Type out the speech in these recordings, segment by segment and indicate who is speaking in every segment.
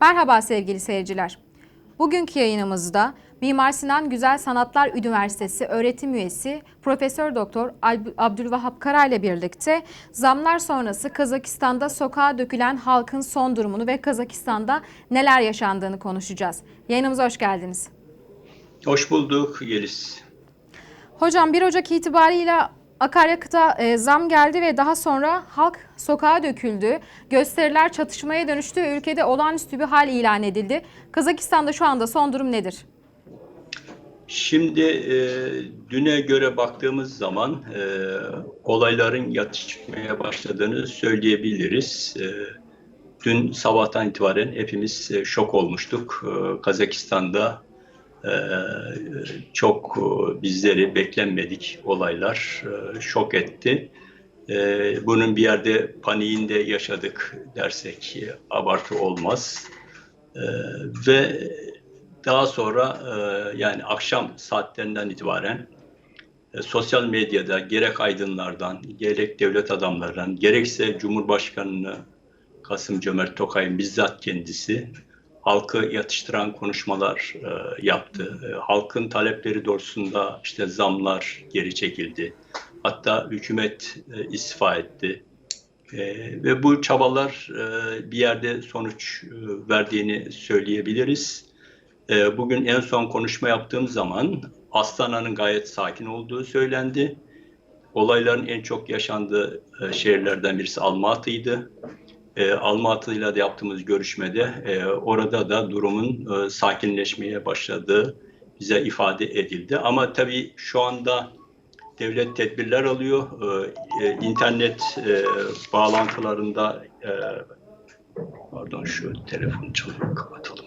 Speaker 1: Merhaba sevgili seyirciler. Bugünkü yayınımızda Mimar Sinan Güzel Sanatlar Üniversitesi öğretim üyesi Profesör Doktor Ab- Abdülvahap Kara ile birlikte zamlar sonrası Kazakistan'da sokağa dökülen halkın son durumunu ve Kazakistan'da neler yaşandığını konuşacağız. Yayınımıza hoş geldiniz.
Speaker 2: Hoş bulduk Yeliz.
Speaker 1: Hocam 1 Ocak itibariyle akaryakıta e, zam geldi ve daha sonra halk sokağa döküldü. Gösteriler çatışmaya dönüştü ülkede olağanüstü bir hal ilan edildi. Kazakistan'da şu anda son durum nedir?
Speaker 2: Şimdi e, düne göre baktığımız zaman e, olayların yatışmaya başladığını söyleyebiliriz. E, dün sabahtan itibaren hepimiz e, şok olmuştuk. E, Kazakistan'da çok e, bizleri beklenmedik olaylar e, şok etti. E, bunun bir yerde paniğinde yaşadık dersek abartı olmaz. Ve daha sonra yani akşam saatlerinden itibaren sosyal medyada gerek aydınlardan, gerek devlet adamlarından, gerekse Cumhurbaşkanı Kasım Cömert Tokay'ın bizzat kendisi halkı yatıştıran konuşmalar e, yaptı. E, halkın talepleri doğrultusunda işte zamlar geri çekildi. Hatta hükümet e, istifa etti. E, ve bu çabalar e, bir yerde sonuç e, verdiğini söyleyebiliriz. E, bugün en son konuşma yaptığım zaman Astana'nın gayet sakin olduğu söylendi. Olayların en çok yaşandığı e, şehirlerden birisi Almaty'ydı. E, Almaty'yla da yaptığımız görüşmede e, orada da durumun e, sakinleşmeye başladığı bize ifade edildi. Ama tabii şu anda devlet tedbirler alıyor. E, e, internet e, bağlantılarında e, pardon şu telefon çalıyor kapatalım.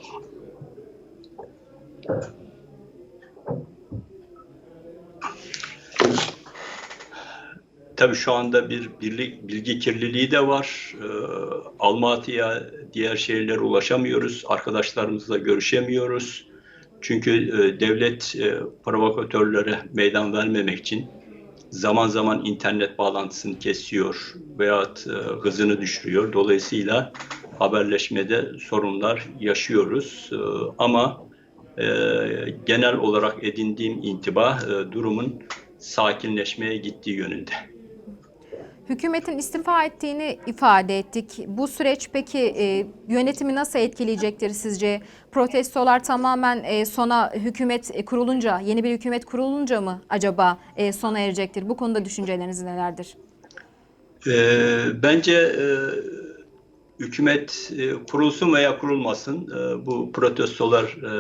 Speaker 2: Tabii şu anda bir birlik, bilgi kirliliği de var. Ee, Almaty'ya, diğer şehirlere ulaşamıyoruz. Arkadaşlarımızla görüşemiyoruz. Çünkü e, devlet e, provokatörlere meydan vermemek için zaman zaman internet bağlantısını kesiyor veyahut e, hızını düşürüyor. Dolayısıyla haberleşmede sorunlar yaşıyoruz. E, ama e, genel olarak edindiğim intiba e, durumun sakinleşmeye gittiği yönünde.
Speaker 1: Hükümetin istifa ettiğini ifade ettik. Bu süreç peki e, yönetimi nasıl etkileyecektir sizce? Protestolar tamamen e, sona hükümet e, kurulunca, yeni bir hükümet kurulunca mı acaba e, sona erecektir? Bu konuda düşünceleriniz nelerdir?
Speaker 2: E, bence e, hükümet e, kurulsun veya kurulmasın e, bu protestolar e,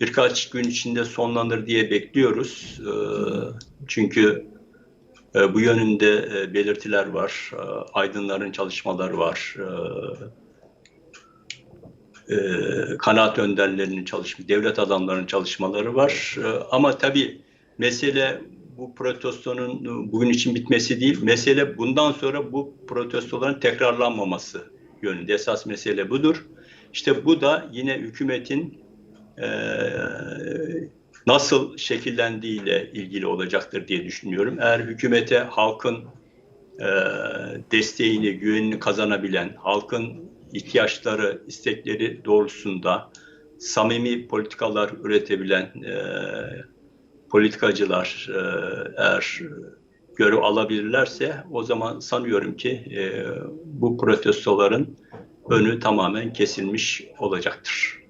Speaker 2: birkaç gün içinde sonlanır diye bekliyoruz. E, çünkü bu yönünde e, belirtiler var, e, aydınların çalışmaları var, e, e, kanaat önderlerinin çalışma, devlet adamlarının çalışmaları var. E, ama tabii mesele bu protestonun bugün için bitmesi değil, mesele bundan sonra bu protestoların tekrarlanmaması yönünde. Esas mesele budur. İşte bu da yine hükümetin e, nasıl şekillendiğiyle ilgili olacaktır diye düşünüyorum. Eğer hükümete halkın e, desteğini, güvenini kazanabilen, halkın ihtiyaçları, istekleri doğrultusunda samimi politikalar üretebilen e, politikacılar e, eğer görev alabilirlerse o zaman sanıyorum ki e, bu protestoların önü tamamen kesilmiş olacaktır.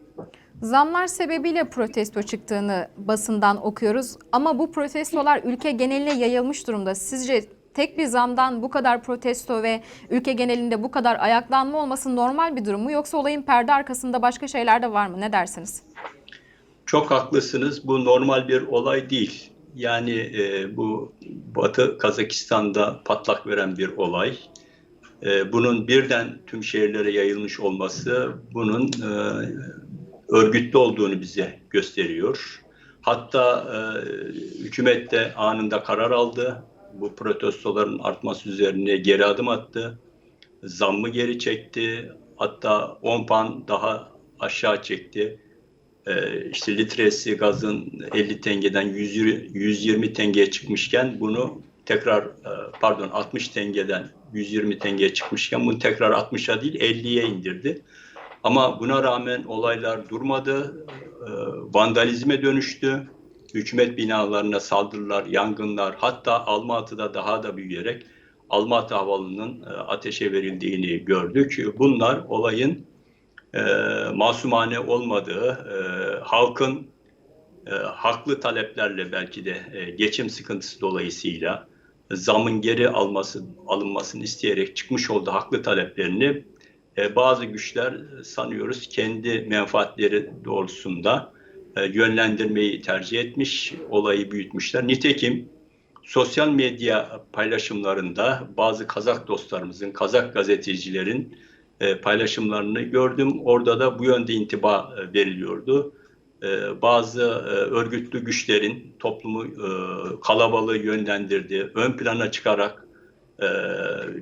Speaker 1: Zamlar sebebiyle protesto çıktığını basından okuyoruz ama bu protestolar ülke geneline yayılmış durumda. Sizce tek bir zamdan bu kadar protesto ve ülke genelinde bu kadar ayaklanma olması normal bir durum mu yoksa olayın perde arkasında başka şeyler de var mı? Ne dersiniz?
Speaker 2: Çok haklısınız. Bu normal bir olay değil. Yani e, bu Batı Kazakistan'da patlak veren bir olay. E, bunun birden tüm şehirlere yayılmış olması bunun e, örgütlü olduğunu bize gösteriyor. Hatta e, hükümet de anında karar aldı. Bu protestoların artması üzerine geri adım attı. Zammı geri çekti. Hatta 10 pan daha aşağı çekti. E, işte litresi gazın 50 tengeden 120 tengeye çıkmışken bunu tekrar e, pardon 60 tengeden 120 tengeye çıkmışken bunu tekrar 60'a değil 50'ye indirdi. Ama buna rağmen olaylar durmadı, e, vandalizme dönüştü. Hükümet binalarına saldırılar, yangınlar, hatta Almatı'da daha da büyüyerek Almatı Havalı'nın e, ateşe verildiğini gördük. Bunlar olayın e, masumane olmadığı, halkın haklı taleplerle belki de geçim sıkıntısı dolayısıyla zamın geri alması alınmasını isteyerek çıkmış olduğu haklı taleplerini e, bazı güçler e, sanıyoruz kendi menfaatleri doğrultusunda e, yönlendirmeyi tercih etmiş, olayı büyütmüşler. Nitekim sosyal medya paylaşımlarında bazı Kazak dostlarımızın, Kazak gazetecilerin paylaşımlarını gördüm. Orada da bu yönde intiba veriliyordu. Bazı örgütlü güçlerin toplumu kalabalığı yönlendirdiği, ön plana çıkarak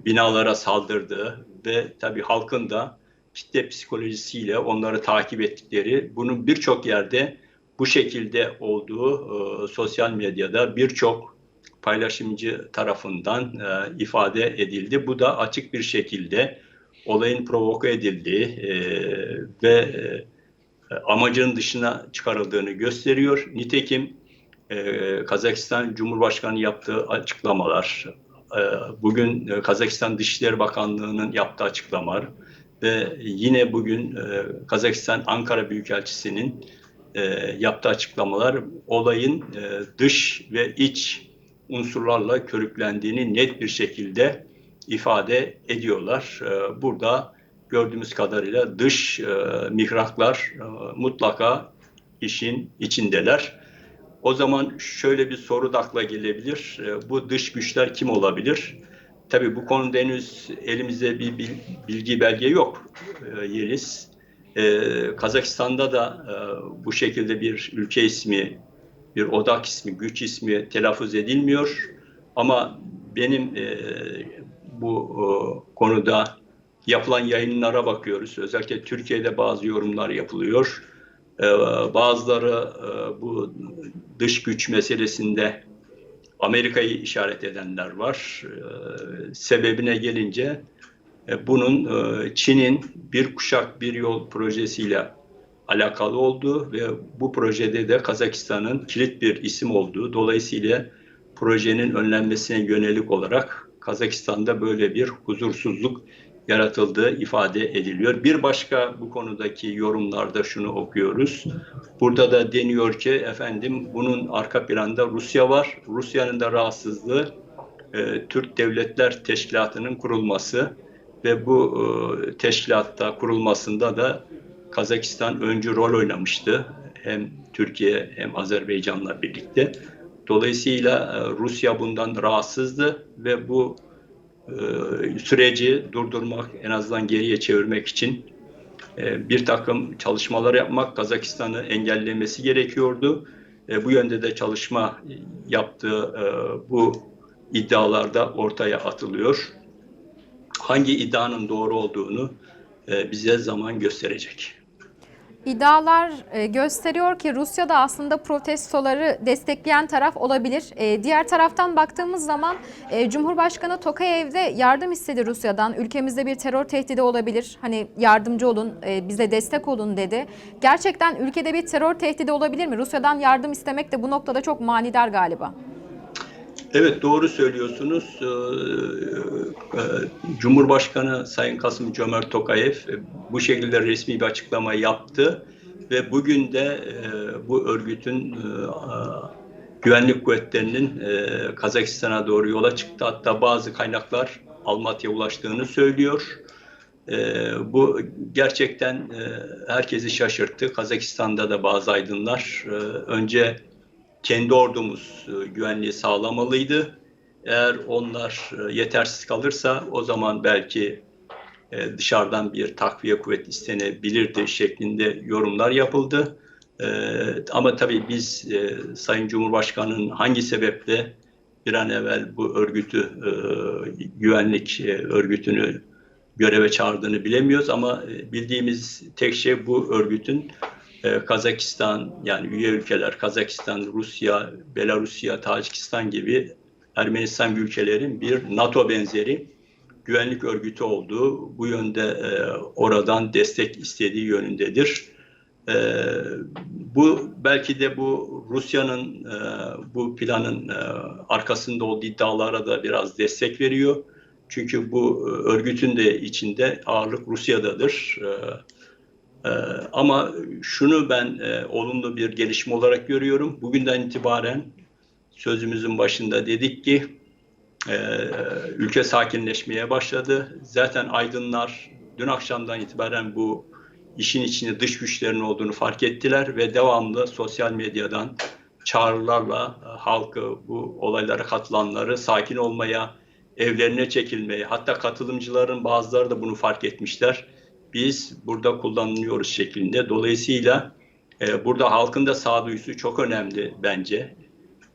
Speaker 2: binalara saldırdığı ve tabii halkın da kitle psikolojisiyle onları takip ettikleri, bunun birçok yerde bu şekilde olduğu e, sosyal medyada birçok paylaşımcı tarafından e, ifade edildi. Bu da açık bir şekilde olayın provoke edildiği e, ve e, amacının dışına çıkarıldığını gösteriyor. Nitekim e, Kazakistan Cumhurbaşkanı yaptığı açıklamalar, bugün e, Kazakistan Dışişleri Bakanlığı'nın yaptığı açıklamalar ve yine bugün e, Kazakistan Ankara Büyükelçisi'nin e, yaptığı açıklamalar olayın dış ve iç unsurlarla körüklendiğini net bir şekilde ifade ediyorlar. Burada gördüğümüz kadarıyla dış mihraklar mutlaka işin içindeler. O zaman şöyle bir soru da akla gelebilir. E, bu dış güçler kim olabilir? Tabii bu konuda henüz elimizde bir bilgi belge yok e, Yeliz. E, Kazakistan'da da e, bu şekilde bir ülke ismi, bir odak ismi, güç ismi telaffuz edilmiyor. Ama benim e, bu konuda yapılan yayınlara bakıyoruz. Özellikle Türkiye'de bazı yorumlar yapılıyor. Ee, bazıları e, bu dış güç meselesinde Amerika'yı işaret edenler var. Ee, sebebine gelince e, bunun e, Çin'in bir kuşak bir yol projesiyle alakalı olduğu ve bu projede de Kazakistan'ın kilit bir isim olduğu dolayısıyla projenin önlenmesine yönelik olarak Kazakistan'da böyle bir huzursuzluk yaratıldığı ifade ediliyor. Bir başka bu konudaki yorumlarda şunu okuyoruz. Burada da deniyor ki efendim bunun arka planda Rusya var. Rusya'nın da rahatsızlığı e, Türk Devletler Teşkilatı'nın kurulması ve bu e, teşkilatta kurulmasında da Kazakistan öncü rol oynamıştı. Hem Türkiye hem Azerbaycan'la birlikte. Dolayısıyla e, Rusya bundan rahatsızdı ve bu süreci durdurmak, en azından geriye çevirmek için e, bir takım çalışmalar yapmak, Kazakistan'ı engellemesi gerekiyordu. E, bu yönde de çalışma yaptığı bu iddialarda ortaya atılıyor. Hangi iddianın doğru olduğunu bize zaman gösterecek.
Speaker 1: İddialar e, gösteriyor ki Rusya da aslında protestoları destekleyen taraf olabilir. E, diğer taraftan baktığımız zaman e, Cumhurbaşkanı Tokayev de yardım istedi Rusya'dan. Ülkemizde bir terör tehdidi olabilir. Hani yardımcı olun, bize destek olun dedi. Gerçekten ülkede bir terör tehdidi olabilir mi? Rusya'dan yardım istemek de bu noktada çok manidar galiba.
Speaker 2: Evet doğru söylüyorsunuz. Cumhurbaşkanı Sayın Kasım Cömert Tokayev bu şekilde resmi bir açıklama yaptı ve bugün de bu örgütün güvenlik kuvvetlerinin Kazakistan'a doğru yola çıktı. Hatta bazı kaynaklar Almatya'ya ulaştığını söylüyor. bu gerçekten herkesi şaşırttı. Kazakistan'da da bazı aydınlar önce kendi ordumuz e, güvenliği sağlamalıydı. Eğer onlar e, yetersiz kalırsa o zaman belki e, dışarıdan bir takviye kuvvet istenebilirdi şeklinde yorumlar yapıldı. Ama tabii biz Sayın Cumhurbaşkanı'nın hangi sebeple bir an evvel bu örgütü, güvenlik örgütünü göreve çağırdığını bilemiyoruz ama bildiğimiz tek şey bu örgütün ee, Kazakistan yani üye ülkeler Kazakistan, Rusya, Belarusya, Tacikistan gibi Ermenistan ülkelerin bir NATO benzeri güvenlik örgütü olduğu, bu yönde e, oradan destek istediği yönündedir. E, bu belki de bu Rusya'nın e, bu planın e, arkasında olduğu iddialara da biraz destek veriyor. Çünkü bu e, örgütün de içinde ağırlık Rusya'dadır. E, e, ama şunu ben e, olumlu bir gelişme olarak görüyorum. Bugünden itibaren sözümüzün başında dedik ki e, ülke sakinleşmeye başladı. Zaten aydınlar dün akşamdan itibaren bu işin içinde dış güçlerin olduğunu fark ettiler ve devamlı sosyal medyadan çağrılarla e, halkı, bu olaylara katılanları sakin olmaya, evlerine çekilmeye, hatta katılımcıların bazıları da bunu fark etmişler. Biz burada kullanılıyoruz şeklinde. Dolayısıyla e, burada halkın da sağduyusu çok önemli bence.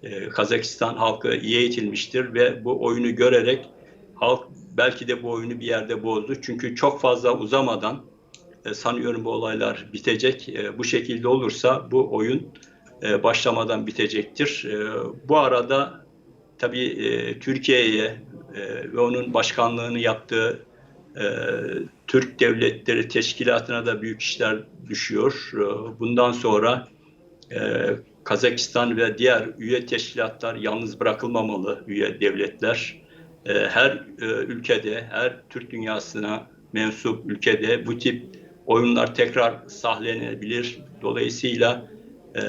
Speaker 2: E, Kazakistan halkı iyi eğitilmiştir ve bu oyunu görerek halk belki de bu oyunu bir yerde bozdu. Çünkü çok fazla uzamadan e, sanıyorum bu olaylar bitecek. E, bu şekilde olursa bu oyun e, başlamadan bitecektir. E, bu arada tabii e, Türkiye'ye e, ve onun başkanlığını yaptığı e, Türk Devletleri Teşkilatı'na da büyük işler düşüyor. E, bundan sonra e, Kazakistan ve diğer üye teşkilatlar yalnız bırakılmamalı üye devletler. E, her e, ülkede, her Türk dünyasına mensup ülkede bu tip oyunlar tekrar sahlenebilir. Dolayısıyla e,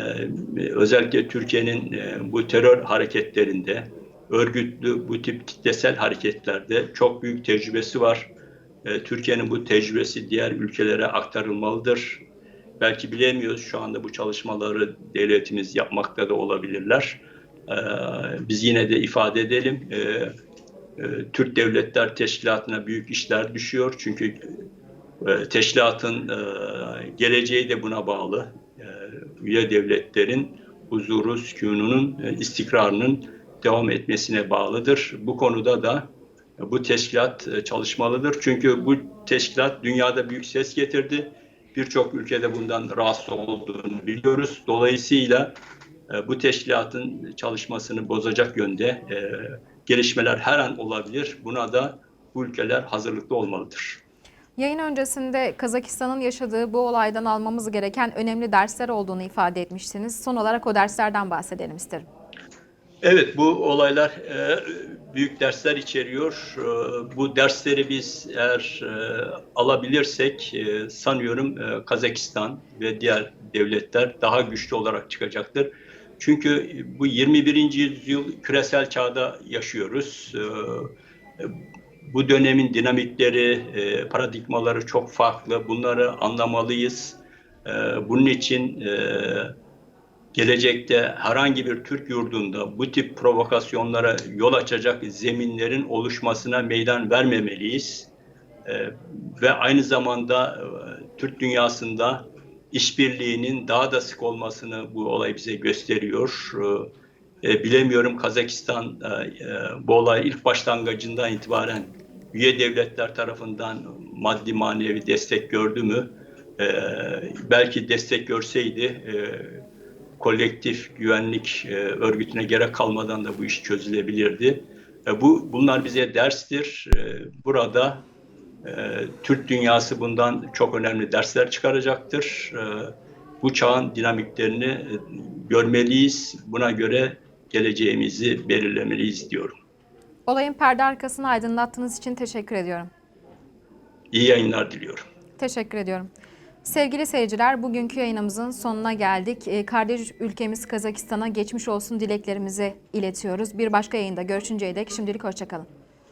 Speaker 2: özellikle Türkiye'nin bu terör hareketlerinde, örgütlü bu tip kitlesel hareketlerde çok büyük tecrübesi var. E, Türkiye'nin bu tecrübesi diğer ülkelere aktarılmalıdır. Belki bilemiyoruz şu anda bu çalışmaları devletimiz yapmakta da olabilirler. E, biz yine de ifade edelim. E, Türk Devletler Teşkilatı'na büyük işler düşüyor. Çünkü teşkilatın geleceği de buna bağlı. E, üye devletlerin huzuru, sükununun, istikrarının devam etmesine bağlıdır. Bu konuda da bu teşkilat e, çalışmalıdır. Çünkü bu teşkilat dünyada büyük ses getirdi. Birçok ülkede bundan rahatsız olduğunu biliyoruz. Dolayısıyla e, bu teşkilatın çalışmasını bozacak yönde e, gelişmeler her an olabilir. Buna da bu ülkeler hazırlıklı olmalıdır.
Speaker 1: Yayın öncesinde Kazakistan'ın yaşadığı bu olaydan almamız gereken önemli dersler olduğunu ifade etmiştiniz. Son olarak o derslerden bahsedelim isterim.
Speaker 2: Evet, bu olaylar büyük dersler içeriyor. E, bu dersleri biz eğer e, alabilirsek e, sanıyorum e, Kazakistan ve diğer devletler daha güçlü olarak çıkacaktır. Çünkü bu 21. yüzyıl küresel çağda yaşıyoruz. E, bu dönemin dinamikleri, paradigmaları çok farklı. Bunları anlamalıyız. E, bunun için gelecekte herhangi bir Türk yurdunda bu tip provokasyonlara yol açacak zeminlerin oluşmasına meydan vermemeliyiz. Ee, ve aynı zamanda e, Türk dünyasında işbirliğinin daha da sık olmasını bu olay bize gösteriyor. Ee, e, bilemiyorum Kazakistan e, e, bu olay ilk başlangıcından itibaren üye devletler tarafından maddi manevi destek gördü mü? Ee, belki destek görseydi e, kolektif güvenlik e, örgütüne gerek kalmadan da bu iş çözülebilirdi. E, bu bunlar bize derstir. E, burada e, Türk dünyası bundan çok önemli dersler çıkaracaktır. E, bu çağın dinamiklerini e, görmeliyiz. Buna göre geleceğimizi belirlemeliyiz diyorum.
Speaker 1: Olayın perde arkasını aydınlattığınız için teşekkür ediyorum.
Speaker 2: İyi yayınlar diliyorum.
Speaker 1: Teşekkür ediyorum. Sevgili seyirciler, bugünkü yayınımızın sonuna geldik. Ee, Kardeş ülkemiz Kazakistan'a geçmiş olsun dileklerimizi iletiyoruz. Bir başka yayında görüşünceye dek şimdilik hoşçakalın.